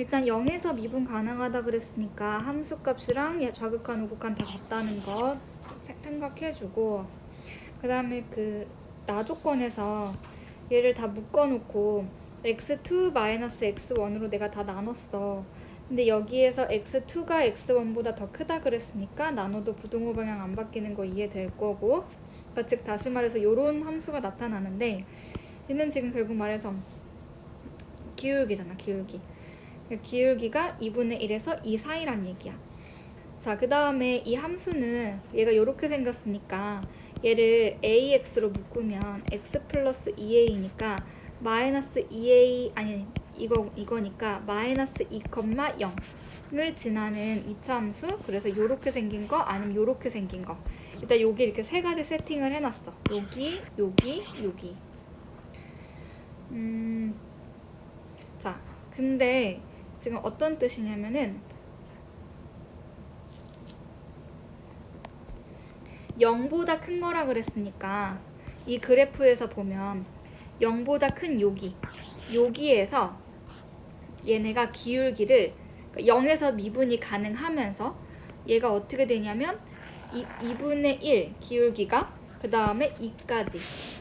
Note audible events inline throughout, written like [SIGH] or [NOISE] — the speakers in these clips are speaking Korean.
일단 0에서 미분 가능하다 그랬으니까 함수값이랑 얘 좌극한 우극한 다 같다는 것 생각해주고 그 다음에 그 나 조건에서 얘를 다 묶어놓고 x2 x1으로 내가 다 나눴어. 근데 여기에서 x2가 x1보다 더 크다 그랬으니까 나눠도 부등호 방향 안 바뀌는 거 이해될 거고 그러니까 즉 다시 말해서 요런 함수가 나타나는데 얘는 지금 결국 말해서 기울기잖아 기울기 기울기가 2분의 1에서 2 사이란 얘기야. 자 그 다음에 이 함수는 얘가 이렇게 생겼으니까 얘를 ax로 묶으면 x 플러스 2a니까 마이너스 2a 아니 이거 이거니까 마이너스 2,0 을 지나는 이차 함수. 그래서 요렇게 생긴 거 아니면 요렇게 생긴 거. 일단 여기 이렇게 세 가지 세팅을 해놨어. 여기 여기 여기. 음, 자 근데 지금 어떤 뜻이냐면은 0보다 큰 거라 그랬으니까 이 그래프에서 보면 0보다 큰 여기 여기에서 얘네가 기울기를 0에서 미분이 가능하면서 얘가 어떻게 되냐면 이 2분의 1 기울기가 그 다음에 2까지.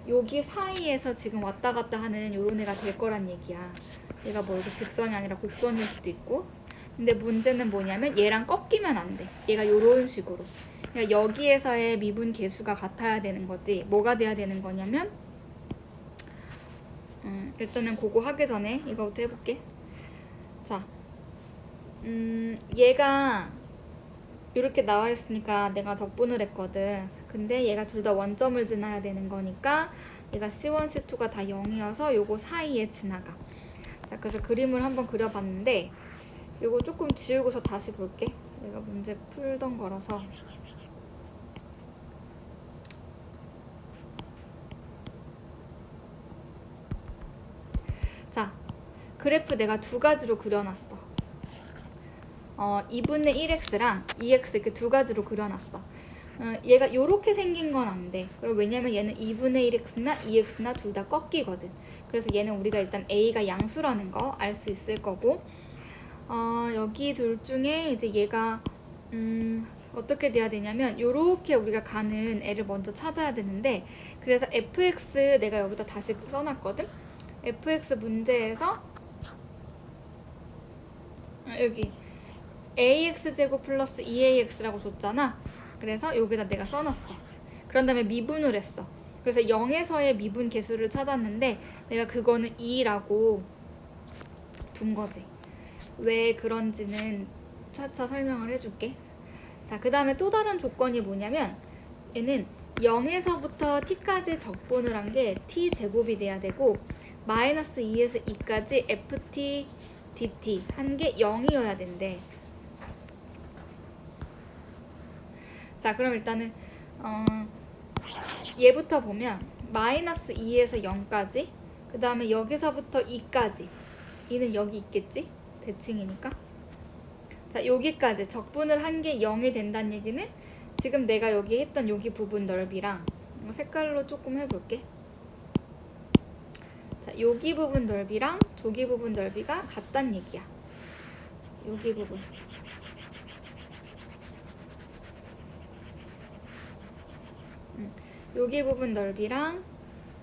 여기 사이에서 지금 왔다 갔다 하는 요런 애가 될 거란 얘기야. 얘가 뭐 이렇게 직선이 아니라 곡선일 수도 있고. 근데 문제는 뭐냐면 얘랑 꺾이면 안 돼. 얘가 요런 식으로. 그러니까 여기에서의 미분 계수가 같아야 되는 거지. 뭐가 돼야 되는 거냐면 음, 일단은 그거 하기 전에 이거부터 해볼게. 자 음, 얘가 이렇게 나와 있으니까 내가 적분을 했거든. 근데 얘가 둘 다 원점을 지나야 되는 거니까 얘가 C1, C2가 다 0이어서 요거 사이에 지나가. 자, 그래서 그림을 한번 그려봤는데 요거 조금 지우고서 다시 볼게. 내가 문제 풀던 거라서. 자, 그래프 내가 두 가지로 그려놨어. 어, 2분의 1x랑 2x 이렇게 두 가지로 그려놨어. 어, 얘가 요렇게 생긴 건 안 돼. 그럼 왜냐면 얘는 2분의 1x나 2x나 둘 다 꺾이거든. 그래서 얘는 우리가 일단 a가 양수라는 거 알 수 있을 거고, 어, 여기 둘 중에 이제 얘가 음, 어떻게 돼야 되냐면 요렇게 우리가 가는 애를 먼저 찾아야 되는데 그래서 fx 내가 여기다 다시 써놨거든. fx 문제에서 아, 여기 ax 제곱 플러스 2ax라고 줬잖아. 그래서 여기다 내가 써놨어. 그런 다음에 미분을 했어. 그래서 0에서의 미분 개수를 찾았는데 내가 그거는 2라고 둔 거지. 왜 그런지는 차차 설명을 해줄게. 자, 그 다음에 또 다른 조건이 뭐냐면 얘는 0에서부터 t까지 적분을 한 게 t 제곱이 돼야 되고 마이너스 2에서 2까지 ft dt 한 게 0이어야 된대. 자, 그럼 일단은 어, 얘부터 보면 마이너스 2에서 0까지 그 다음에 여기서부터 2까지. 2는 여기 있겠지? 대칭이니까. 자 여기까지. 적분을 한 게 0이 된다는 얘기는 지금 내가 여기 했던 여기 부분 넓이랑 색깔로 조금 해볼게. 자 여기 부분 넓이랑 저기 부분 넓이가 같단 얘기야. 여기 부분 여기 부분 넓이랑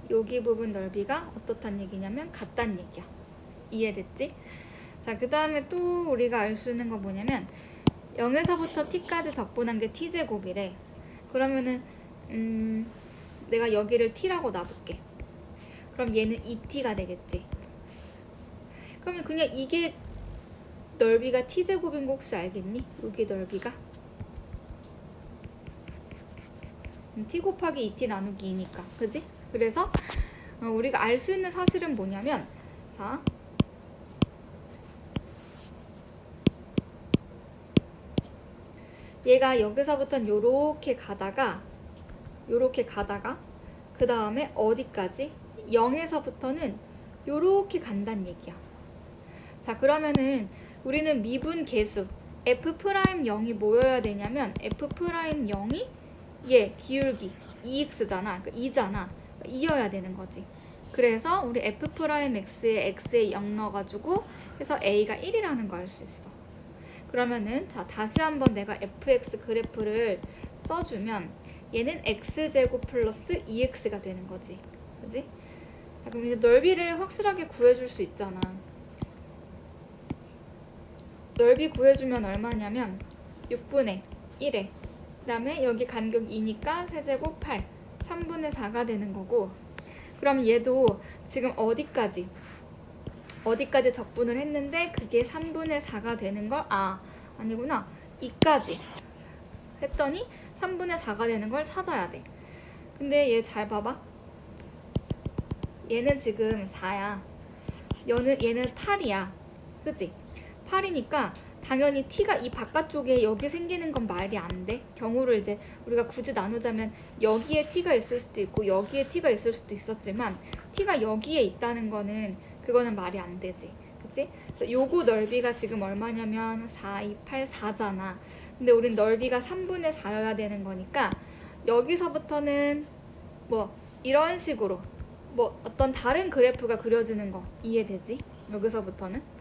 여기 부분 넓이가 어떻단 얘기냐면 같단 얘기야. 이해됐지? 자, 그 다음에 또 우리가 알 수 있는 건 뭐냐면 0에서부터 t까지 적분한 게 t제곱이래. 그러면은 음, 내가 여기를 t라고 놔볼게. 그럼 얘는 2t가 되겠지. 그러면 그냥 이게 넓이가 t제곱인 거 혹시 알겠니? 여기 넓이가? 음, t 곱하기 2t 나누기 2니까 그지? 그래서 어, 우리가 알 수 있는 사실은 뭐냐면 자 얘가 여기서부터는 요렇게 가다가 요렇게 가다가 그 다음에 어디까지? 0에서부터는 요렇게 간다는 얘기야 자 그러면은 우리는 미분 계수 f 프라임 0이 뭐여야 되냐면 f 프라임 0이 얘 기울기 2x잖아. 그 2잖아. 2여야 되는 거지. 그래서 우리 f 프라임 x에 x에 0 넣어가지고 해서 a가 1이라는 거 알 수 있어. 그러면은 자 다시 한번 내가 fx 그래프를 써주면 얘는 x제곱 플러스 2x가 되는 거지. 그지? 자 그럼 이제 넓이를 확실하게 구해줄 수 있잖아. 넓이 구해주면 얼마냐면 6분의 1에 그 다음에 여기 간격 2니까 세제곱 8 3분의 4가 되는 거고. 그럼 얘도 지금 어디까지? 어디까지 적분을 했는데 그게 3분의 4가 되는 걸? 아 아니구나. 2까지. 했더니 3분의 4가 되는 걸 찾아야 돼. 근데 얘 잘 봐봐. 얘는 지금 4야. 얘는, 얘는 8이야. 그치? 8이니까 당연히 t가 이 바깥쪽에 여기 생기는 건 말이 안 돼. 경우를 이제 우리가 굳이 나누자면 여기에 t가 있을 수도 있고 여기에 t가 있을 수도 있었지만 t가 여기에 있다는 거는 그거는 말이 안 되지. 그치? 요거 넓이가 지금 얼마냐면 4, 2, 8, 4잖아. 근데 우린 넓이가 3분의 4여야 되는 거니까 여기서부터는 뭐 이런 식으로 뭐 어떤 다른 그래프가 그려지는 거 이해되지? 여기서부터는?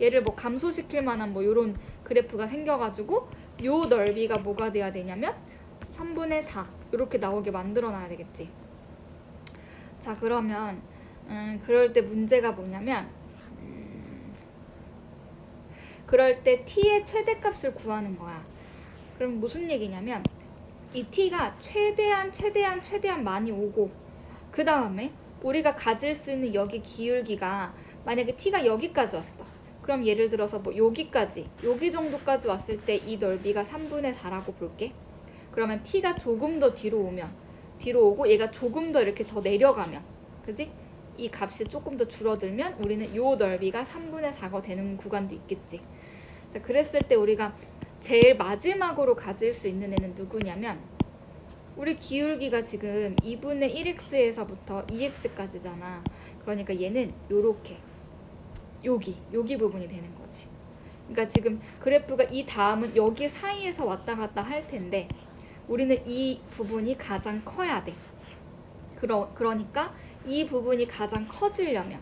얘를 뭐 감소시킬 만한 뭐 요런 그래프가 생겨가지고 요 넓이가 뭐가 돼야 되냐면 3분의 4 이렇게 나오게 만들어 놔야 되겠지. 자 그러면 음, 그럴 때 문제가 뭐냐면 음, 그럴 때 t의 최대값을 구하는 거야. 그럼 무슨 얘기냐면 이 t가 최대한 최대한 최대한 많이 오고 그 다음에 우리가 가질 수 있는 여기 기울기가 만약에 t가 여기까지 왔어. 그럼 예를 들어서 뭐 여기까지 여기 정도까지 왔을 때 이 넓이가 3분의 4라고 볼게. 그러면 t가 조금 더 뒤로 오면 뒤로 오고 얘가 조금 더 이렇게 더 내려가면 그지? 이 값이 조금 더 줄어들면 우리는 요 넓이가 3분의 4가 되는 구간도 있겠지. 자, 그랬을 때 우리가 제일 마지막으로 가질 수 있는 애는 누구냐면 우리 기울기가 지금 2분의 1x에서부터 2x까지잖아. 그러니까 얘는 요렇게 여기 여기 부분이 되는 거지. 그러니까 지금 그래프가 이 다음은 여기 사이에서 왔다 갔다 할 텐데 우리는 이 부분이 가장 커야 돼. 그러, 그러니까 이 부분이 가장 커지려면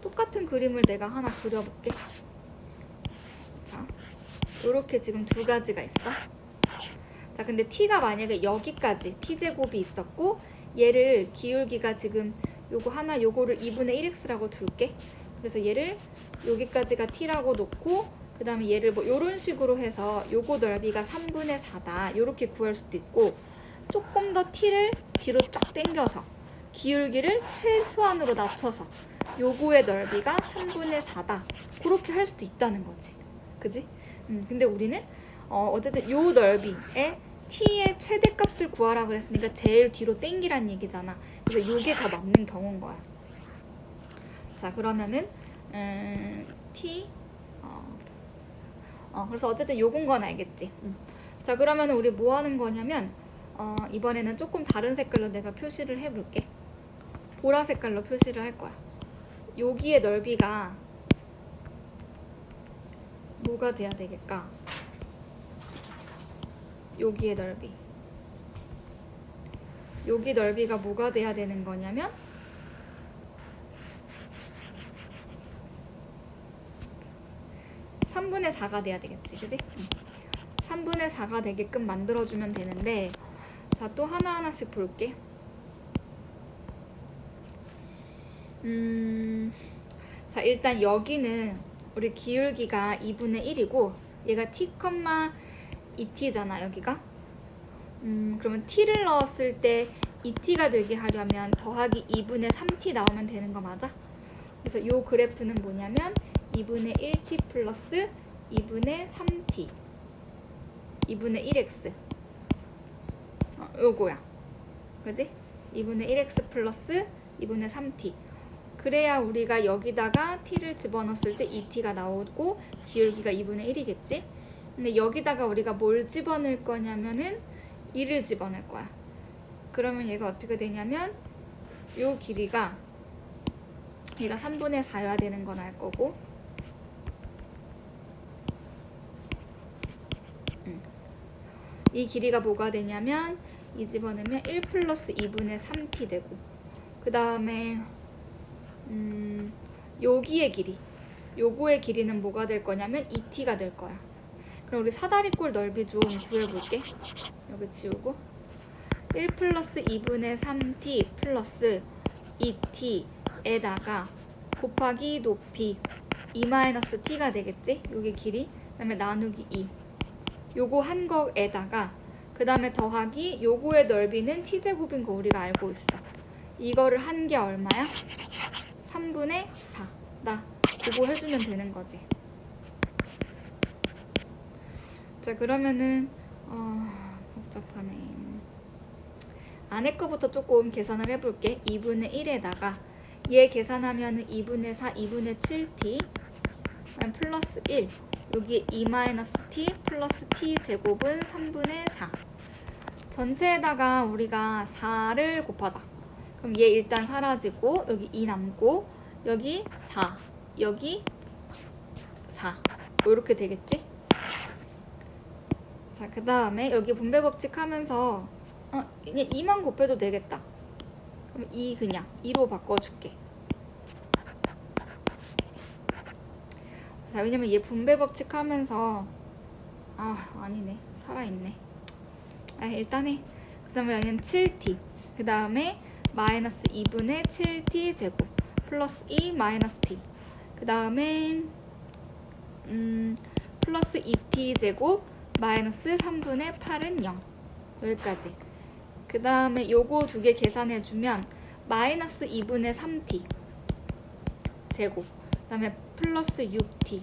똑같은 그림을 내가 하나 그려볼게. 자, 이렇게 지금 두 가지가 있어. 자, 근데 t가 만약에 여기까지 t 제곱이 있었고 얘를 기울기가 지금 요거 하나 요거를 2분의 1x라고 둘게. 그래서 얘를 여기까지가 t라고 놓고 그 다음에 얘를 뭐 이런 식으로 해서 요거 넓이가 3분의 4다 이렇게 구할 수도 있고 조금 더 t를 뒤로 쫙 당겨서 기울기를 최소한으로 낮춰서 요거의 넓이가 3분의 4다 그렇게 할 수도 있다는 거지. 그지? 음, 근데 우리는 어, 어쨌든 요 넓이에 t의 최대값을 구하라 그랬으니까 제일 뒤로 당기란 얘기잖아. 그래서 요게 더 맞는 경우인 거야 자 그러면은 음, t 어, 어, 그래서 어쨌든 요건 건 알겠지. 음. 자 그러면 우리 뭐 하는 거냐면 어, 이번에는 조금 다른 색깔로 내가 표시를 해볼게. 보라 색깔로 표시를 할 거야. 여기의 넓이가 뭐가 돼야 되겠까? 여기의 넓이. 여기 넓이가 뭐가 돼야 되는 거냐면 3분의 4가 돼야 되겠지, 그지? 3분의 4가 되게끔 만들어주면 되는데, 자, 또 하나하나씩 볼게. 음, 자, 일단 여기는 우리 기울기가 2분의 1이고, 얘가 t, 2t잖아, 여기가. 음, 그러면 t를 넣었을 때 2t가 되게 하려면 더하기 2분의 3t 나오면 되는 거 맞아? 그래서 이 그래프는 뭐냐면 2분의 1t 플러스 2분의 3t 2분의 1x 어, 요거야. 그지? 2분의 1x 플러스 2분의 3t 그래야 우리가 여기다가 t를 집어넣었을 때 2t가 나오고 기울기가 2분의 1이겠지? 근데 여기다가 우리가 뭘 집어넣을 거냐면은 2를 집어넣을 거야. 그러면 얘가 어떻게 되냐면 요 길이가 얘가 3분의 4여야 되는 건 알 거고 이 길이가 뭐가 되냐면 이 집어넣으면 1 플러스 2분의 3t 되고 그 다음에 음, 여기의 길이 요거의 길이는 뭐가 될 거냐면 2t가 될 거야. 그럼 우리 사다리꼴 넓이 좀 구해볼게. 여기 지우고 1 플러스 2분의 3t 플러스 2t에다가 곱하기 높이 2 마이너스 t가 되겠지? 요게 길이. 그 다음에 나누기 2. 요거 한 거에다가 그 다음에 더하기 요거의 넓이는 t제곱인 거 우리가 알고 있어. 이거를 한 게 얼마야? 3분의 4. 나 그거 해주면 되는 거지. 자 그러면은 어 복잡하네. 안에 거부터 조금 계산을 해볼게. 2분의 1에다가 얘 계산하면 2분의 4, 2분의 7t 플러스 1 여기 2 마이너스 t 플러스 t 제곱은 3분의 4 전체에다가 우리가 4를 곱하자. 그럼 얘 일단 사라지고 여기 2 남고 여기 4 여기 4 이렇게 되겠지? 자, 그 다음에 여기 분배 법칙 하면서 어, 그냥 2만 곱해도 되겠다. 그럼 2 그냥 2로 바꿔줄게. 자, 왜냐면 얘 분배 법칙 하면서 아, 아니네. 살아있네. 아, 일단 해. 그 다음에 여기는 7t. 그 다음에 마이너스 2분의 7t 제곱 플러스 2 마이너스 t. 그 다음에 음, 플러스 2t 제곱 마이너스 3분의 8은 0. 여기까지. 그 다음에 요거 두 개 계산해주면 마이너스 2분의 3t 제곱. 그 다음에 플러스 6t.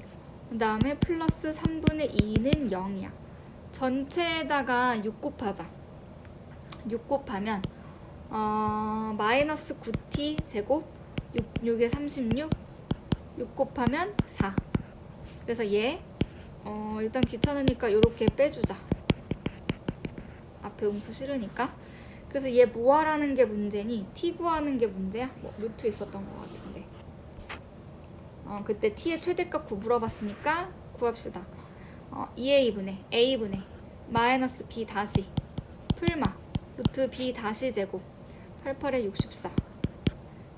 그 다음에 플러스 3분의 2는 0이야. 전체에다가 6 곱하자. 6 곱하면 어, 마이너스 9t 제곱 6, 6에 36 6 곱하면 4 그래서 얘 어, 일단 귀찮으니까 이렇게 빼주자 앞에 음수 싫으니까 그래서 얘 뭐하라는 게 문제니 t 구하는 게 문제야? 뭐 루트 있었던 것 같은데 어, 그때 t의 최대값 구 물어봤으니까 구합시다 어, 2a분의 a분의 마이너스 b 다시 풀마 루트 b 다시 제곱 88에 64.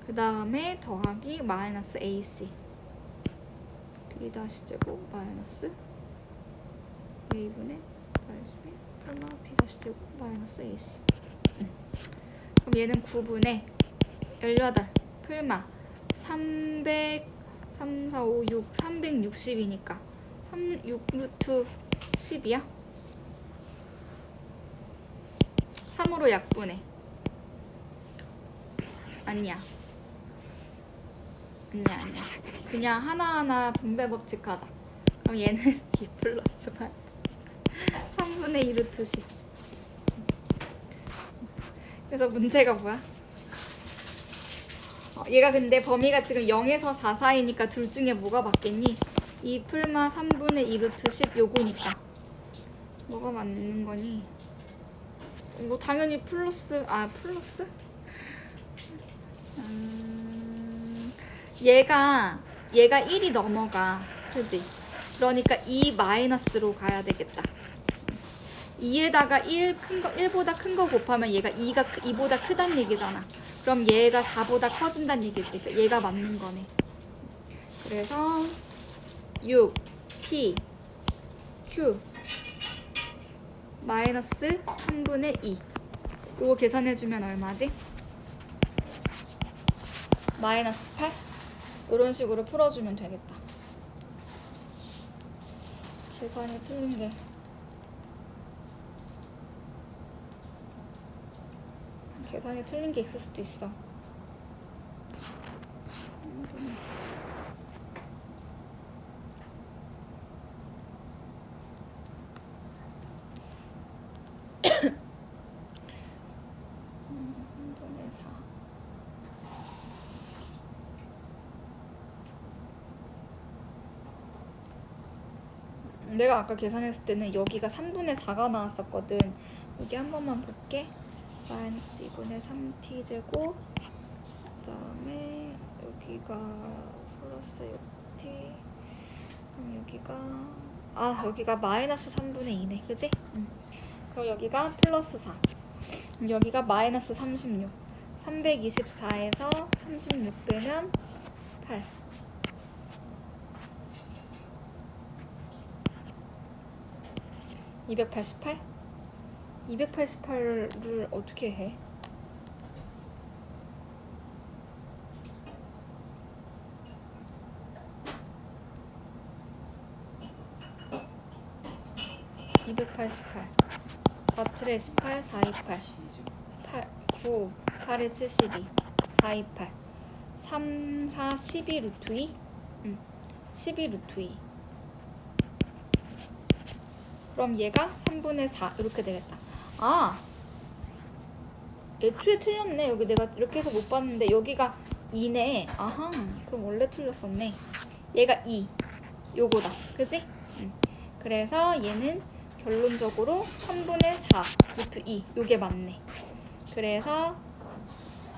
그 다음에 더하기 마이너스 AC. b 다시 제곱 마이너스 a분의 80에 풀마 b 다시 제곱 마이너스 AC. 음. 그럼 얘는 9분의 18 풀마 300 3, 4, 5, 6 360이니까 3, 6 루트 10이야? 3으로 약분해. 아니야. 아니야, 아니야. 그냥 하나하나 분배 법칙 하자. 그럼 얘는 [LAUGHS] 2 플러스 8. 3분의 2 루트 10. 그래서 문제가 뭐야? 어, 얘가 근데 범위가 지금 0에서 4 사이니까 둘 중에 뭐가 맞겠니? 2 풀마 3분의 2 루트 10 요거니까. 뭐가 맞는 거니? 뭐 당연히 플러스 아 플러스 음, 얘가 얘가 1이 넘어가 그지 그러니까 2 마이너스로 가야 되겠다 2에다가 1 큰 거 1보다 큰 거 곱하면 얘가 2가 2보다 크단 얘기잖아 그럼 얘가 4보다 커진다는 얘기지. 그러니까 얘가 맞는 거네. 그래서 6 P Q 마이너스 3분의 2 이거 계산해주면 얼마지? 마이너스 8? 이런 식으로 풀어주면 되겠다. 계산이 틀린 게 계산이 틀린 게 있을 수도 있어 분의 4. 내가 아까 계산했을 때는 여기가 3분의 4가 나왔었거든. 여기 한 번만 볼게. 반 2분의 3t 제곱 그 다음에 여기가 플러스 6t 그럼 여기가 아 여기가 마이너스 3분의 2네. 그지? 응. 그럼 여기가 플러스 4 여기가 마이너스 36 324에서 36 빼면 8 288 288을 어떻게 해? (288) 4칠에 18 428 8 9 8에 72 428 3 4 12 루트 2 응. 12 루트 2 그럼 얘가 3분의 4 이렇게 되겠다. 아 애초에 틀렸네. 여기 내가 이렇게 해서 못 봤는데 여기가 2네. 아하 그럼 원래 틀렸었네. 얘가 2 요거다. 그지? 응. 그래서 얘는 결론적으로 3분의 4 루트 2 요게 맞네. 그래서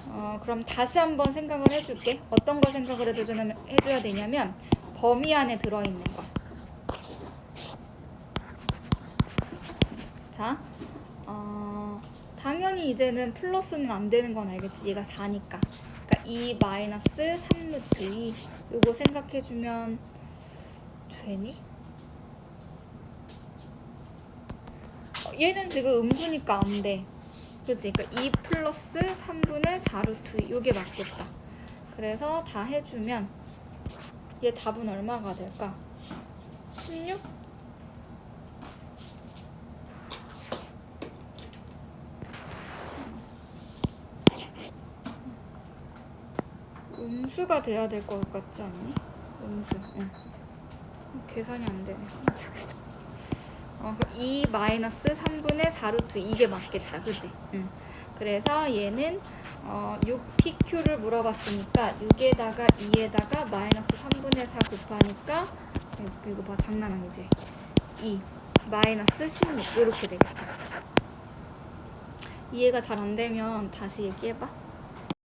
어, 그럼 다시 한번 생각을 해줄게. 어떤 걸 생각을 해줘야 되냐면 범위 안에 들어있는 거. 자, 어, 당연히 이제는 플러스는 안 되는 건 알겠지. 얘가 4니까. 그러니까 2 마이너스 3 루트 2 요거 생각해주면 되니? 어, 얘는 지금 음수니까 안 돼. 그치? 그러니까 2 플러스 3분의 4 루트 2 요게 맞겠다. 그래서 다 해주면 얘 답은 얼마가 될까? 16? 음수가 돼야 될 것 같지 않니? 음수. 응. 계산이 안 되네. 어, 그2 마이너스 3분의 4 루트 이게 맞겠다. 그지? 응. 그래서 얘는 어, 6pq를 물어봤으니까 6에다가 2에다가 마이너스 3분의 4 곱하니까 이거 봐 장난 아니지? 2 마이너스 16 이렇게 되겠다. 이해가 잘 안 되면 다시 얘기해봐.